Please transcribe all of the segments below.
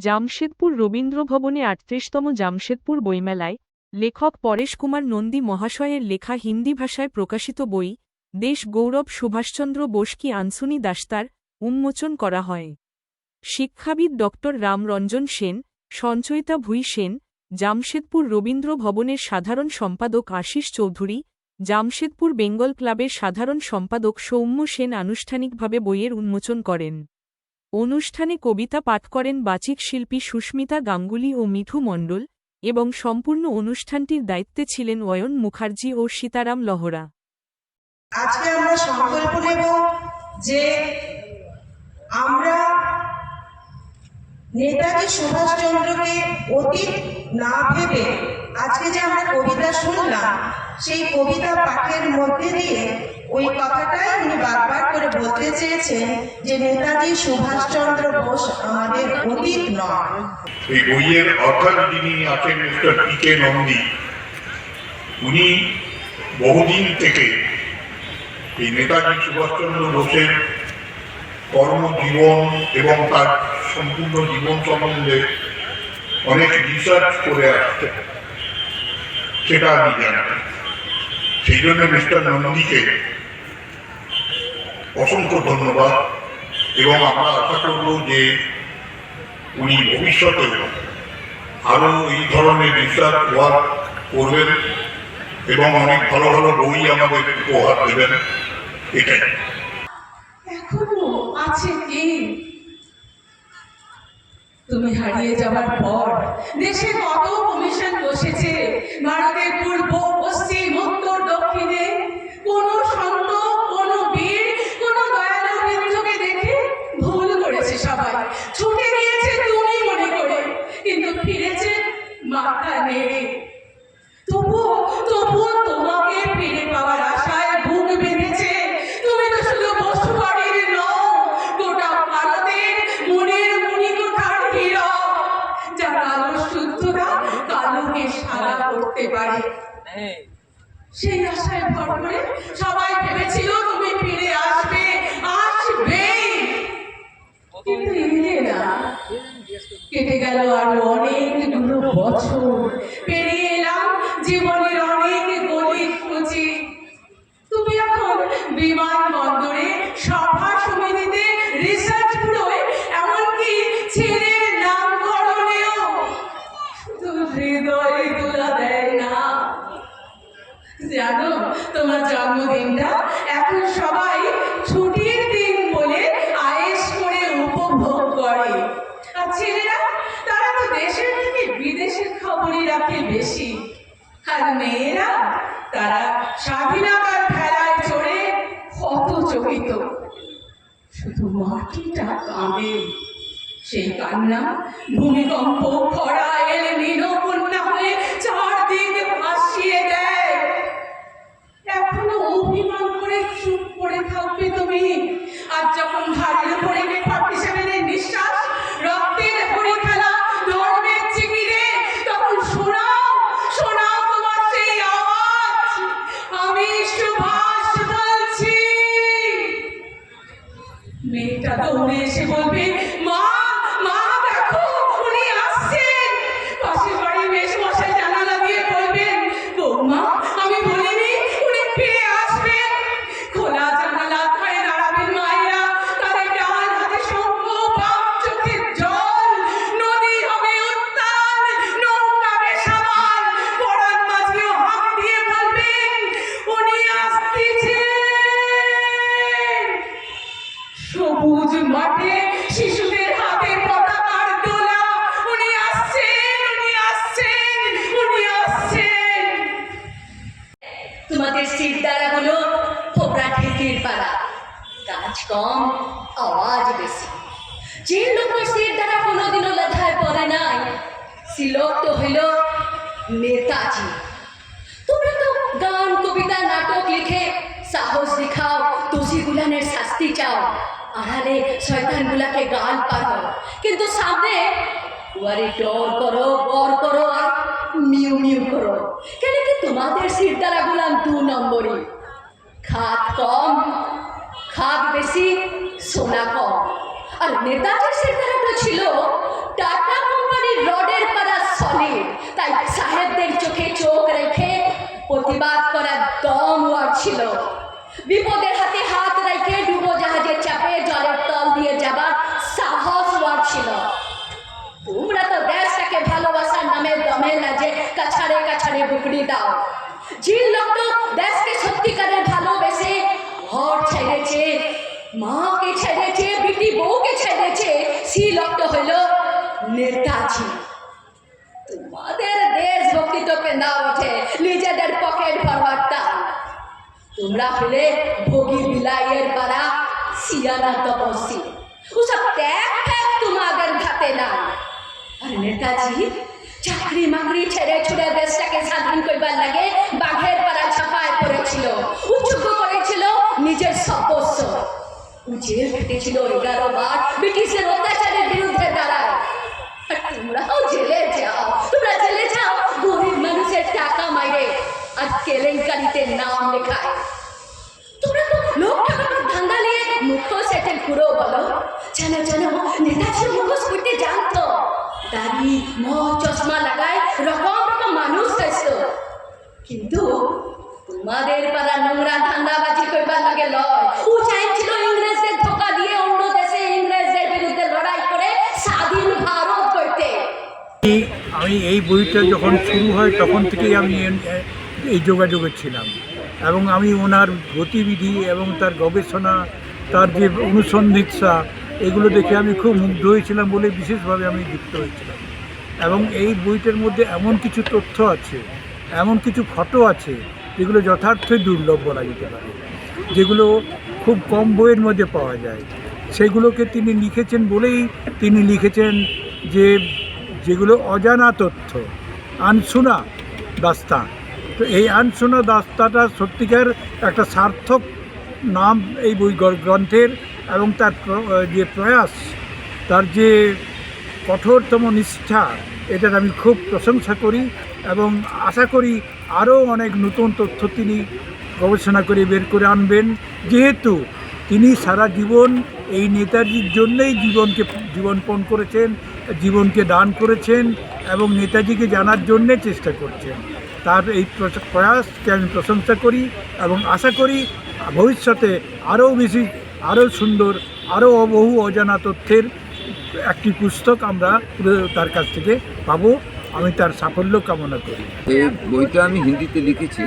জামশেদপুর রবীন্দ্রভবনে আটত্রিশতম জামশেদপুর বইমেলায় লেখক পরেশ কুমার নন্দী মহাশয়ের লেখা হিন্দি ভাষায় প্রকাশিত বই, দেশ গৌরব সুভাষচন্দ্র বোস কি আনসুনি দাস্তার উন্মোচন করা হয়। শিক্ষাবিদ ড রামরঞ্জন সেন, সঞ্চয়িতা ভুই সেন, জামশেদপুর রবীন্দ্র ভবনের সাধারণ সম্পাদক আশিস চৌধুরী, জামশেদপুর বেঙ্গল ক্লাবের সাধারণ সম্পাদক সৌম্য সেন আনুষ্ঠানিকভাবে বইয়ের উন্মোচন করেন। অনুষ্ঠানে কবিতা পাঠ করেন বাচিক শিল্পী সুস্মিতা গাঙ্গুলি ও মিঠু মণ্ডল এবং সম্পূর্ণ অনুষ্ঠানটির দায়িত্বে ছিলেন অয়ন মুখার্জি ও সীতারাম লহরা। আজকে আমরা সংকল্প নেব যে আমরা নেতাজি সুভাষচন্দ্রকে অতীত না ভেবে আজকে যে আমরা কবিতা শুনলাম, সেই কবিতা পাঠের মধ্যে দিয়ে ওই কথাটাই উনি বারবার করে বলতে চেয়েছেন যে নেতাজি সুভাষচন্দ্র বোস আমাদের অতীত নয়। এই বইয়ের অর্থাৎ যিনি আছেন মিস্টার পি কে নন্দী, উনি বহুদিন থেকে এই নেতাজি সুভাষচন্দ্র বোসের কর্মজীবন এবং তার সম্পূর্ণ জীবন সম্বন্ধে অনেক রিসার্চ করে আসছে। সেটা আমি জানি। সেই জন্য মিস্টার নন্দীকে অসংখ্য ধন্যবাদ এবং আমরা আশা করব যে উনি ভবিষ্যতেও আরও এই ধরনের রিসার্চ ওয়ার্ক করবেন এবং অনেক ভালো ভালো বই আমাদের উপহার দেবেন। এটাই। এখনও আছে কি তুমি হারিয়ে যাওয়ার পর দেশে কত কমিশন বসেছে ভারতের পূর্ব পশ্চিম উত্তর দক্ষিণে কোন কেটে গেল আরও অনেকগুলো বছর। পেরিয়ে এলাম জীবনের অনেক গলি খুঁজি। তুমি এখন বিমান বন্দরে সভা সমিতিতে রিসার্চ ব্যুরোয় এমনকি ছেলের নামকরণেও শুধু হৃদয় তোলা দেয় না। জানো, তোমার জন্মদিনটা এখন সবাই ছুটির রাখে বেশি। আর মেয়েরা, তারা স্বাধীনতার খেলায় চড়ে শুধু মাটিটা সেই কান্না, ভূমিকম্প, খরা, এলে নিরপন্না হয়ে চারদিক ভাসিয়ে দেয়। এখনও অভিমান করে চুপ করে থাকবে তুমি। আর যখন ঘাড়ের উপরে দ্বারা হলো ঢেকির পালা। কাজ কম, আওয়াজ বেশি। যে লোকের সিট দ্বারা কোনোদিনও লেখায় পড়ে নাই সিলোক তো হইল নেতাজি। তোমরা তো গান, কবিতা, নাটক লিখে সাহস দেখাও, দোষী গুলানের শাস্তি চাও। আড়ালে শয়তান গুলাকে গাল পারো কিন্তু সামনে ওয়ারে ডর করো বর করো আর মিউ মিউ করো। তোমাদের সিট দ্বারা গুলাম দু নম্বরই। খাত কম, খাত বেশি, সোনা কম। আর নেতাজির সিট দ্বারাটা ছিল টাটা কোম্পানির রডের পাড়া সলিড তাই সাহেবদের চোখে চোখ রেখে প্রতিবাদ করার দম ছিল। বিপদের হাতে হাত যে লোক তো দেশকে সত্যিকারের ভালোবেসে ঘর ছেড়েছে, মাকে ছেড়েছে, বিটি বউকে ছেড়েছে, সেই লোকটা হইল নেতাজি। তোমাদের দেশভক্তি তো পেন্দা ওঠে, নিজেদের পকেট ভরবার তোমরা হলে ভোগী বিলাইয়ের পাড়া সিয়ানা তপস্বী। ওসব ত্যাগ ফ্যাগ তোমাদের ঘাতে না আর নেতাজি চাকরি মাকরি ছেড়ে ছুড়ে দেশটাকে স্বাধীন করবার লাগে বাঘের পাড়া ছাপায় পড়েছিল উচ্চুক করেছিল নিজের সর্বস্ব। জেল খেটেছিল এগারো বার ব্রিটিশের অত্যাচারের বিরুদ্ধে দাঁড়ায়। তোমরাও জেলে যাও, তোমরা জেলে যাও, গরিব মানুষের টাকা মাইরে আর কেলেঙ্কারিতে নাম লেখায়। তোমরা তো লোক ধান্দা নিয়ে পুরো বলো। জানো জানো, নেতাজি মুখোশ করতে জানতো। দাড়ি মহ চশমা লাগায় রকম রকম মানুষ হয়েছিল কিন্তু তোমাদের পাড়া নোংরা ধান্দাবাজি করবার লাগে লয়। ও চাইছিল ইংরেজদের ধোকা দিয়ে অন্য দেশে ইংরেজদের বিরুদ্ধে লড়াই করে স্বাধীন ভারত করতে আমি এই বইটা যখন শুরু হয়, তখন থেকেই আমি এই যোগাযোগে ছিলাম। এবং আমি ওনার গতিবিধি এবং তার গবেষণা, তার যে অনুসন্ধিৎসা এগুলো দেখে আমি খুব মুগ্ধ হয়েছিলাম বলে বিশেষভাবে আমি যুক্ত হয়েছিলাম। এবং এই বইটার মধ্যে এমন কিছু তথ্য আছে, এমন কিছু ফটো আছে, যেগুলো যথার্থই দুর্লভ বলা যেতে পারে, যেগুলো খুব কম বইয়ের মধ্যে পাওয়া যায়। সেগুলোকে তিনি লিখেছেন বলেই তিনি লিখেছেন যে যেগুলো অজানা তথ্য, আনসুনা দাস্তা তো এই আনসুনা দাস্তাটা সত্যিকার একটা সার্থক নাম এই বই গ্রন্থের এবং তার যে প্রয়াস, তার যে কঠোরতম নিষ্ঠা, এটার আমি খুব প্রশংসা করি এবং আশা করি আরও অনেক নতুন তথ্য তিনি গবেষণা করে বের করে আনবেন। যেহেতু তিনি সারা জীবন এই নেতাজির জন্যই জীবনকে জীবনপণ করেছেন, জীবনকে দান করেছেন এবং নেতাজিকে জানার জন্যে চেষ্টা করছেন। তার এই প্র- প্রয়াসকে আমি প্রশংসা করি এবং আশা করি ভবিষ্যতে আরও বেশি আরও সুন্দর, আরও বহু অজানা তথ্যের একটি পুস্তক আমরা তার কাছ থেকে পাবো। আমি তার সাফল্য কামনা করি। এই বইটা আমি হিন্দিতে লিখেছি।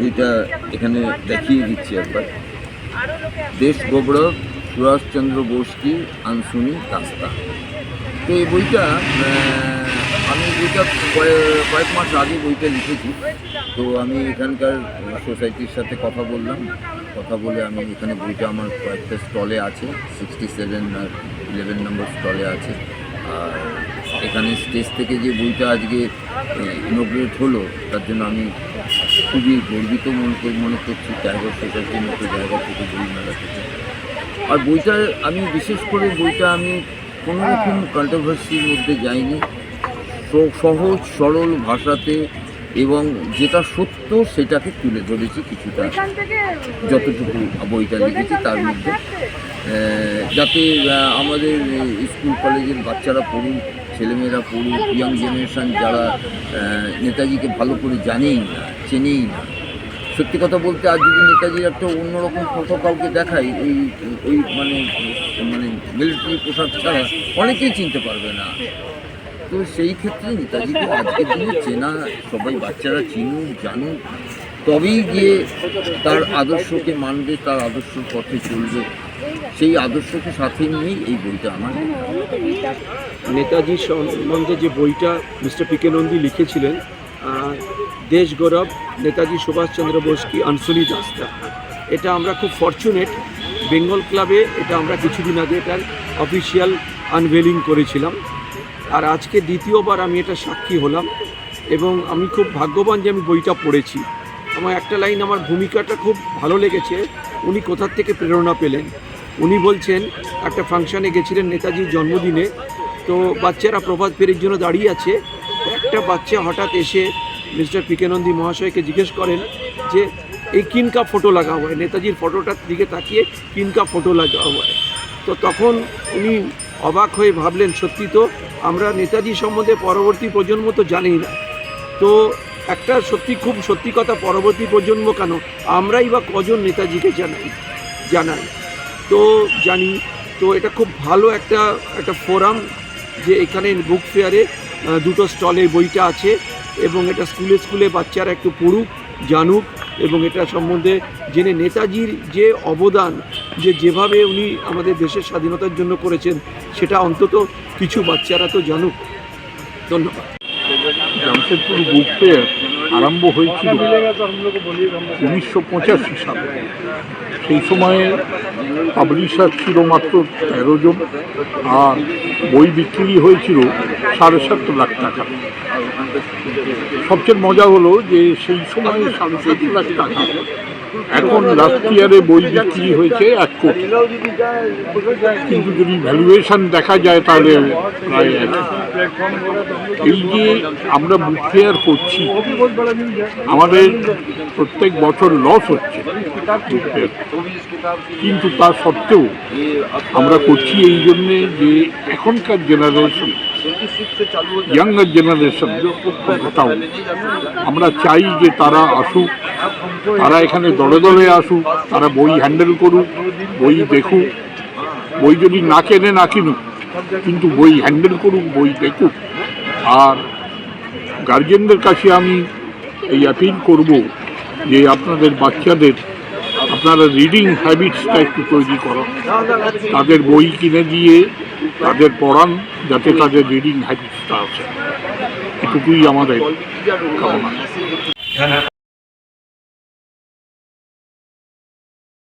বইটা এখানে দেখিয়ে দিচ্ছি একবার। দেশ গৌরব সুভাষচন্দ্র বোস কি আনসুনি দাস্তা। তো এই বইটা আমি বইটা কয়ে- কয়েক মাস আগে বইটা লিখেছি। তো আমি এখানকার সোসাইটির সাথে কথা বললাম। কথা বলে আমি এখানে বইটা আমার কয়েকটা স্টলে আছে সিক্সটি সেভেন আর ইলেভেন নম্বর স্টলে আছে। আর এখানে স্টেজ থেকে যে বইটা আজকে ইনোগ্রেট হলো, তার জন্য আমি খুবই গর্বিত মনে মনে করছি টাইগার সোসাইটির মতো জায়গা থেকে বই মেলা থেকে। আর বইটা আমি, বিশেষ করে বইটা আমি কোনো রকম কন্ট্রোভার্সির মধ্যে যাইনি। সহজ সরল ভাষাতে এবং যেটা সত্য সেটাকে তুলে ধরেছি কিছুটা যতটুকু বইটা লিখেছি তার মধ্যে। যাতে আমাদের স্কুল কলেজের বাচ্চারা পড়ুক ছেলেমেয়েরা পড়ুক ইয়াং জেনারেশান যারা নেতাজিকে ভালো করে জানেই না চেনেই না। সত্যি কথা বলতে আজ যদি নেতাজির একটা অন্যরকম ফটো কাউকে দেখাই ওই ওই মানে মানে মিলিটারি পোশাক ছাড়া অনেকেই চিনতে পারবে না। তো সেই ক্ষেত্রে নেতাজিকে আজকের দিনে চেনা সবাই, বাচ্চারা চিনুক, জানুক। তবেই গিয়ে তার আদর্শকে মানবে, তার আদর্শ পথে চলবে। সেই আদর্শকে সাথে নিয়েই এই বইটা আমার নেতাজি সম্বন্ধে যে বইটা মিস্টার পিকে নন্দী লিখেছিলেন দেশ গৌরব, নেতাজি সুভাষচন্দ্র বোস কি আনসুলি দাস্তা। এটা আমরা খুব ফর্চুনেট বেঙ্গল ক্লাবে এটা আমরা কিছুদিন আগে এটার অফিসিয়াল আনভেলিং করেছিলাম। আর আজকে দ্বিতীয়বার আমি এটা সাক্ষী হলাম এবং আমি খুব ভাগ্যবান যে আমি বইটা পড়েছি। আমার একটা লাইন আমার ভূমিকাটা খুব ভালো লেগেছে। উনি কোথার থেকে প্রেরণা পেলেন? উনি বলছেন, একটা ফাংশানে গেছিলেন নেতাজির জন্মদিনে, তো বাচ্চারা প্রভাত ফেরির জন্য দাঁড়িয়ে আছে। একটা বাচ্চা হঠাৎ এসে মিস্টার পিকেনন্দী মহাশয়কে জিজ্ঞেস করেন যে, এই কিনকা ফটো লাগা হয় নেতাজির ফটোটার দিকে তাকিয়ে কিনকা ফটো লাগা হয় তো তখন উনি অবাক হয়ে ভাবলেন, সত্যি তো আমরা নেতাজি সম্বন্ধে পরবর্তী প্রজন্ম তো জানি না। তো একটা সত্যি, খুব সত্যি কথা, পরবর্তী প্রজন্ম কেন? আমরাই বা কজন নেতাজিকে জানাই জানাই? তো জানি, তো এটা খুব ভালো একটা একটা ফোরাম যে এখানে বুক ফেয়ারে দুটো স্টলে বইটা আছে এবং এটা স্কুলে স্কুলে বাচ্চারা একটু পড়ুক, জানুক। এবং এটা সম্বন্ধে জেনে নেতাজির যে অবদান, যে যেভাবে উনি আমাদের দেশের স্বাধীনতার জন্য করেছেন, সেটা অন্তত কিছু বাচ্চারা তো জানুক। ধন্যবাদ। জামশেদপুর আরম্ভ হয়েছিল উনিশশো পঁচাশি সালে। সেই সময়ে পাবলিশার ছিল মাত্র তেরো জন আর বই বিক্রি হয়েছিল সাড়ে সাত লাখ টাকা। সবচেয়ে মজা হলো যে সেই সময়ে সাড়ে সাত লাখ টাকা এখন লাস্ট ইয়ারে বই বিক্রি হয়েছে এক কোটি। কিন্তু যদি ভ্যালুয়েশন দেখা যায় তাহলে এই যে আমরা বুক ফেয়ার করছি, আমাদের প্রত্যেক বছর লস হচ্ছে কিন্তু তা সত্ত্বেও আমরা করছি এই জন্যে যে এখনকার জেনারেশন ইয়াঙ্গার জেনারেশন তাও আমরা চাই যে তারা আসুক, তারা এখানে দলে দলে আসুক, তারা বই হ্যান্ডেল করুক, বই দেখুক। বই যদি না কেনে, না কিনুক, কিন্তু বই হ্যান্ডেল করুক, বই দেখুক। আর গার্জেনদের কাছে আমি এই অ্যাপিল করব যে আপনাদের বাচ্চাদের আপনারা রিডিং হ্যাবিটসটা একটু তৈরি করো। তাদের বই কিনে দিয়ে তাদের পড়ান, যাতে তাদের রিডিং হ্যাবিটসটা আছে। এটুকুই আমাদের কামনা।